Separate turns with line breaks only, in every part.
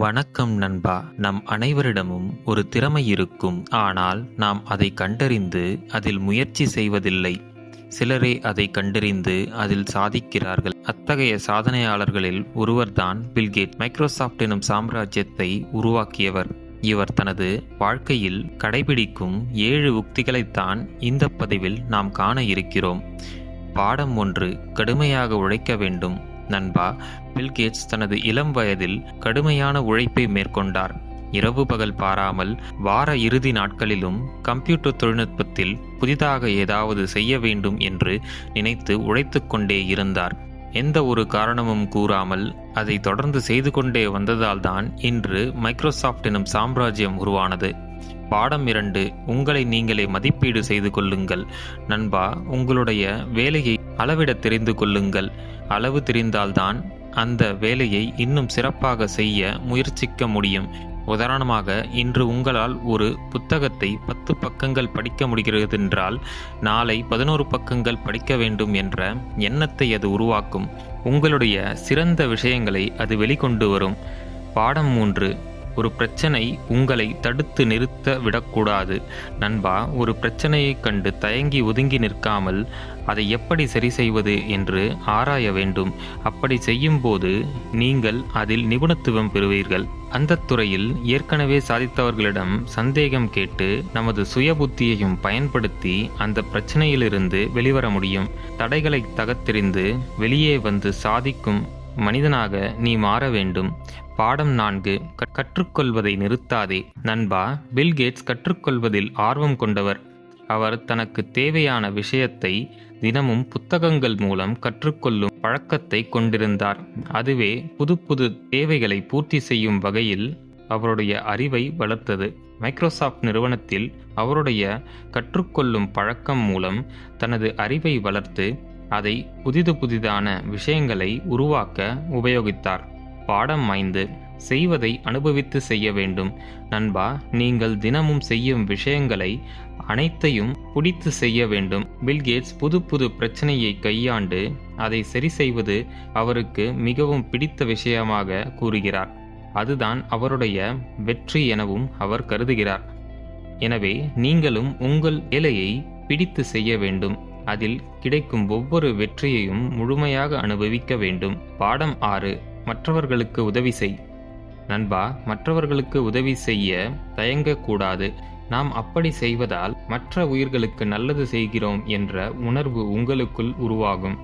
வணக்கம் நண்பா. நம் அனைவரிடமும் ஒரு திறமை இருக்கும். ஆனால் நாம் அதை கண்டறிந்து அதில் முயற்சி செய்வதில்லை. சிலரே அதை கண்டறிந்து அதில் சாதிக்கிறார்கள். அத்தகைய சாதனையாளர்களில் ஒருவர்தான் பில்கேட் மைக்ரோசாஃப்ட் எனும் சாம்ராஜ்யத்தை உருவாக்கியவர். இவர் தனது வாழ்க்கையில் கடைபிடிக்கும் ஏழு உக்திகளைத்தான் இந்த பதிவில் நாம் காண இருக்கிறோம். பாடம் ஒன்று கடுமையாக உழைக்க வேண்டும். நண்பா பில்கேட்ஸ் தனது இளம் வயதில் கடுமையான உழைப்பை மேற்கொண்டார். இரவு பகல் பாராமல் வார இறுதி நாட்களிலும் கம்ப்யூட்டர் தொழில்நுட்பத்தில் புதிதாக ஏதாவது செய்ய வேண்டும் என்று நினைத்து உழைத்து கொண்டே இருந்தார். எந்த ஒரு காரணமும் கூறாமல் அதை தொடர்ந்து செய்து கொண்டே வந்ததால்தான் இன்று மைக்ரோசாஃப்ட் எனும் சாம்ராஜ்யம் உருவானது. பாடம் இரண்டு உங்களை நீங்களே மதிப்பீடு செய்து கொள்ளுங்கள். நண்பா உங்களுடைய வேலையை அளவிட தெரிந்து கொள்ளுங்கள். அளவு தெரிந்தால்தான் அந்த வேலையை இன்னும் சிறப்பாக செய்ய முயற்சிக்க முடியும். உதாரணமாக இன்று உங்களால் ஒரு புத்தகத்தை பத்து பக்கங்கள் படிக்க முடிகிறது என்றால் நாளை பதினோரு பக்கங்கள் படிக்க வேண்டும் என்ற எண்ணத்தை அது உருவாக்கும். உங்களுடைய சிறந்த விஷயங்களை அது வெளிக்கொண்டு வரும். பாடம் மூன்று ஒரு பிரச்சனை உங்களை தடுத்து நிறுத்த விடக்கூடாது. நண்பா ஒரு பிரச்சனையைக் கண்டு தயங்கி ஒதுங்கி நிற்காமல் அதை எப்படி சரி செய்வது என்று ஆராய வேண்டும். அப்படி செய்யும்போது நீங்கள் அதில் நிபுணத்துவம் பெறுவீர்கள். அந்த துறையில் ஏற்கனவே சாதித்தவர்களிடம் சந்தேகம் கேட்டு நமது சுய புத்தியையும் பயன்படுத்தி அந்த பிரச்சனையிலிருந்து வெளிவர முடியும். தடைகளை தகத்தெறிந்து வெளியே வந்து சாதிக்கும் மனிதனாக நீ மாற வேண்டும். பாடம் நான்கு. கற்றுக்கொள்வதை நிறுத்தாதே. நண்பா பில்கேட்ஸ் கற்றுக்கொள்வதில் ஆர்வம் கொண்டவர். அவர் தனக்கு தேவையான விஷயத்தை தினமும் புத்தகங்கள் மூலம் கற்றுக்கொள்ளும் பழக்கத்தை கொண்டிருந்தார். அதுவே புது புது தேவைகளை பூர்த்தி செய்யும் வகையில் அவருடைய அறிவை வளர்த்தது. மைக்ரோசாஃப்ட் நிறுவனத்தில் அவருடைய கற்றுக்கொள்ளும் பழக்கம் மூலம் தனது அறிவை வளர்த்து அதை புதிது புதிதான விஷயங்களை உருவாக்க உபயோகித்தார். பாடம் ஐந்து. செய்வதை அனுபவித்து செய்ய வேண்டும். நண்பா நீங்கள் தினமும் செய்யும் விஷயங்களை அனைத்தையும் பிடித்து செய்ய வேண்டும். பில்கேட்ஸ் புது புது பிரச்சனையை கையாண்டு அதை சரி செய்வது அவருக்கு மிகவும் பிடித்த விஷயமாக கூறுகிறார். அதுதான் அவருடைய வெற்றி எனவும் அவர் கருதுகிறார். எனவே நீங்களும் உங்கள் வேலையை பிடித்து செய்ய வேண்டும். அதில் கிடைக்கும் ஒவ்வொரு வெற்றியையும் முழுமையாக அனுபவிக்க வேண்டும். பாடம் ஆறு மற்றவர்களுக்கு உதவி செய். நண்பா மற்றவர்களுக்கு உதவி செய்ய தயங்கக்கூடாது. நாம் அப்படி செய்வதால் மற்ற உயிர்களுக்கு நல்லது செய்கிறோம் என்ற உணர்வு உங்களுக்குள் உருவாகும்.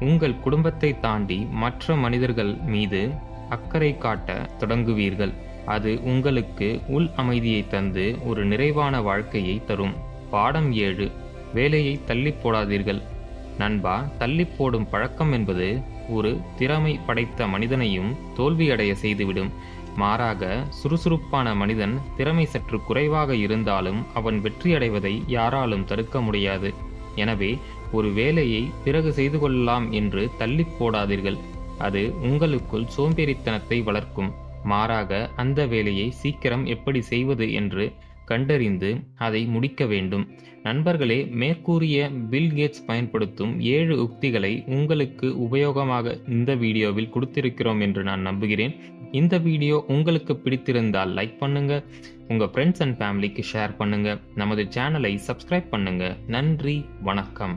உங்கள் குடும்பத்தை தாண்டி மற்ற மனிதர்கள் மீது அக்கறை காட்ட தொடங்குவீர்கள். அது உங்களுக்கு உள் அமைதியை தந்து ஒரு நிறைவான வாழ்க்கையை தரும். பாடம் ஏழு வேலையை தள்ளி போடாதீர்கள். நண்பா தள்ளி போடும் பழக்கம் என்பது ஒரு திறமை படைத்த மனிதனையும் தோல்வியடைய செய்துவிடும். மாறாக சுறுசுறுப்பான மனிதன் திறமை சற்று குறைவாக இருந்தாலும் அவன் வெற்றியடைவதை யாராலும் தடுக்க முடியாது. எனவே ஒரு வேலையை பிறகு செய்து கொள்ளலாம் என்று தள்ளி போடாதீர்கள். அது உங்களுக்குள் சோம்பேறித்தனத்தை வளர்க்கும். மாறாக அந்த வேலையை சீக்கிரம் எப்படி செய்வது என்று கண்டறிந்து அதை முடிக்க வேண்டும். நண்பர்களே மேற்கூறிய பில் கேட்ஸ் பயன்படுத்தும் ஏழு உக்திகளை உங்களுக்கு உபயோகமாக இந்த வீடியோவில் கொடுத்திருக்கிறோம் என்று நான் நம்புகிறேன். இந்த வீடியோ உங்களுக்கு பிடித்திருந்தால் லைக் பண்ணுங்க உங்க ஃப்ரெண்ட்ஸ் அண்ட் ஃபேமிலிக்கு ஷேர் பண்ணுங்க நமது சேனலை சப்ஸ்கிரைப் பண்ணுங்க. நன்றி வணக்கம்.